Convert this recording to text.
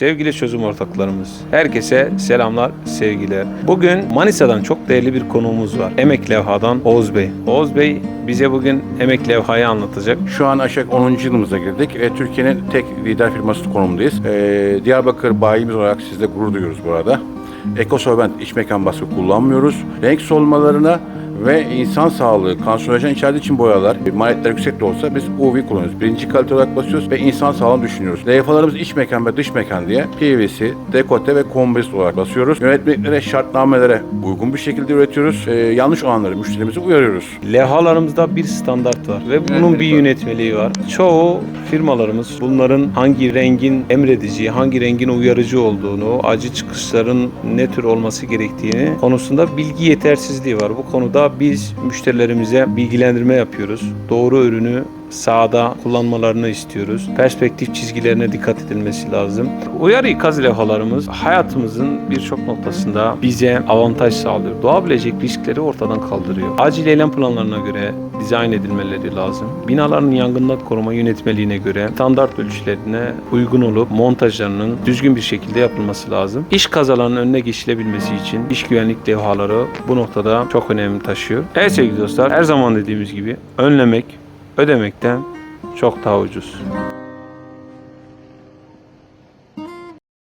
Sevgili çözüm ortaklarımız, herkese selamlar, sevgiler. Bugün Manisa'dan çok değerli bir konuğumuz var. Emek Levha'dan Oğuz Bey. Oğuz Bey bize bugün Emek Levha'yı anlatacak. Şu an aşağı 10. yılımıza girdik ve Türkiye'nin tek lider firması konumundayız. Ee, Diyarbakır bayimiz olarak sizle gurur duyuyoruz bu arada. Ekosolvent iç mekan baskı kullanmıyoruz. Renk solmalarına ve insan sağlığı, kanserojen içerdiği için boyalar, maliyetler yüksek de olsa biz UV kullanıyoruz. Birinci kalite olarak basıyoruz ve insan sağlığını düşünüyoruz. Levhalarımız iç mekan ve dış mekan diye PVC, dekote ve kombinist olarak basıyoruz. Yönetmeliklere, şartnamelere uygun bir şekilde üretiyoruz. Ee, yanlış olanları müşterimize uyarıyoruz. Levhalarımızda bir standart var ve bunun bir yönetmeliği var. Çoğu firmalarımız bunların hangi rengin emredici, hangi rengin uyarıcı olduğunu, acı çıkışların ne tür olması gerektiğini konusunda bilgi yetersizliği var. Bu biz müşterilerimize bilgilendirme yapıyoruz. Doğru ürünü sahada kullanmalarını istiyoruz. Perspektif çizgilerine dikkat edilmesi lazım. Uyarı ikaz levhalarımız hayatımızın birçok noktasında bize avantaj sağlıyor. Doğabilecek riskleri ortadan kaldırıyor. Acil eylem planlarına göre dizayn edilmeleri lazım. Binaların yangından koruma yönetmeliğine göre standart ölçülerine uygun olup montajlarının düzgün bir şekilde yapılması lazım. İş kazalarının önüne geçilebilmesi için iş güvenlik levhaları bu noktada çok önem taşıyor. Evet sevgili dostlar her zaman dediğimiz gibi önlemek ödemekten çok daha ucuz.